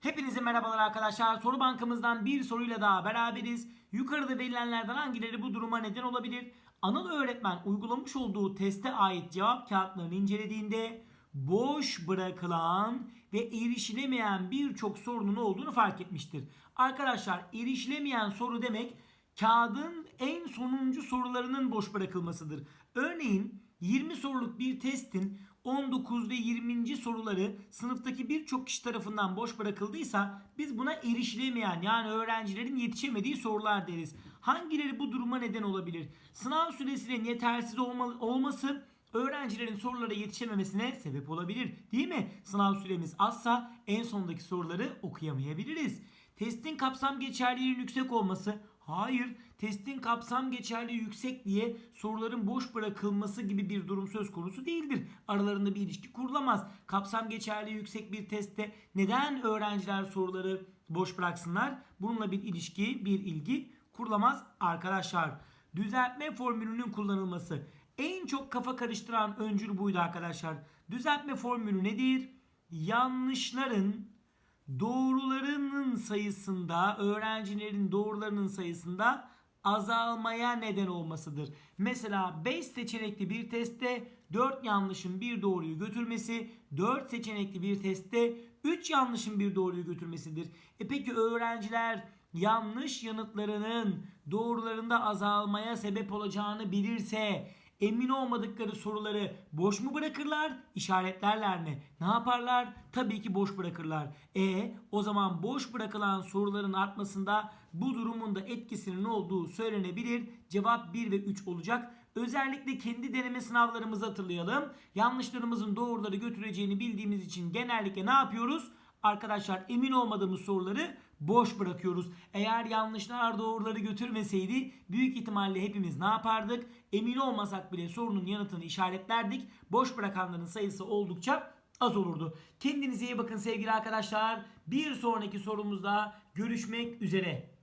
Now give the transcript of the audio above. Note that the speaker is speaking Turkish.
Hepinize merhabalar arkadaşlar. Soru bankamızdan bir soruyla daha beraberiz. Yukarıda verilenlerden hangileri bu duruma neden olabilir? Anıl öğretmen uygulamış olduğu teste ait cevap kağıtlarını incelediğinde boş bırakılan ve erişilemeyen birçok sorunun olduğunu fark etmiştir. Arkadaşlar erişilemeyen soru demek kağıdın en sonuncu sorularının boş bırakılmasıdır. Örneğin 20 soruluk bir testin 19 ve 20. soruları sınıftaki birçok kişi tarafından boş bırakıldıysa biz buna erişilemeyen yani öğrencilerin yetişemediği sorular deriz. Hangileri bu duruma neden olabilir? Sınav süresinin yetersiz olma- olması öğrencilerin sorulara yetişememesine sebep olabilir. Değil mi? Sınav süremiz azsa en sondaki soruları okuyamayabiliriz. Testin kapsam geçerliliğinin yüksek olması Hayır, testin kapsam geçerliği yüksek diye soruların boş bırakılması gibi bir durum söz konusu değildir. Aralarında bir ilişki kurulamaz. Kapsam geçerliği yüksek bir testte neden öğrenciler soruları boş bıraksınlar? Bununla bir ilişki, bir ilgi kurulamaz arkadaşlar. Düzeltme formülünün kullanılması. En çok kafa karıştıran öncül buydu arkadaşlar. Düzeltme formülü nedir? Yanlışların doğrularının sayısında öğrencilerin doğrularının sayısında azalmaya neden olmasıdır. Mesela 5 seçenekli bir testte 4 yanlışın bir doğruyu götürmesi, 4 seçenekli bir testte 3 yanlışın bir doğruyu götürmesidir. E peki öğrenciler yanlış yanıtlarının doğrularında azalmaya sebep olacağını bilirse emin olmadıkları soruları boş mu bırakırlar, işaretlerler mi? Ne yaparlar? Tabii ki boş bırakırlar. E o zaman boş bırakılan soruların artmasında bu durumun da etkisinin olduğu söylenebilir. Cevap 1 ve 3 olacak. Özellikle kendi deneme sınavlarımızı hatırlayalım. Yanlışlarımızın doğruları götüreceğini bildiğimiz için genellikle ne yapıyoruz? Arkadaşlar emin olmadığımız soruları boş bırakıyoruz. Eğer yanlışlar doğruları götürmeseydi büyük ihtimalle hepimiz ne yapardık? Emin olmasak bile sorunun yanıtını işaretlerdik. Boş bırakanların sayısı oldukça az olurdu. Kendinize iyi bakın sevgili arkadaşlar. Bir sonraki sorumuzda görüşmek üzere.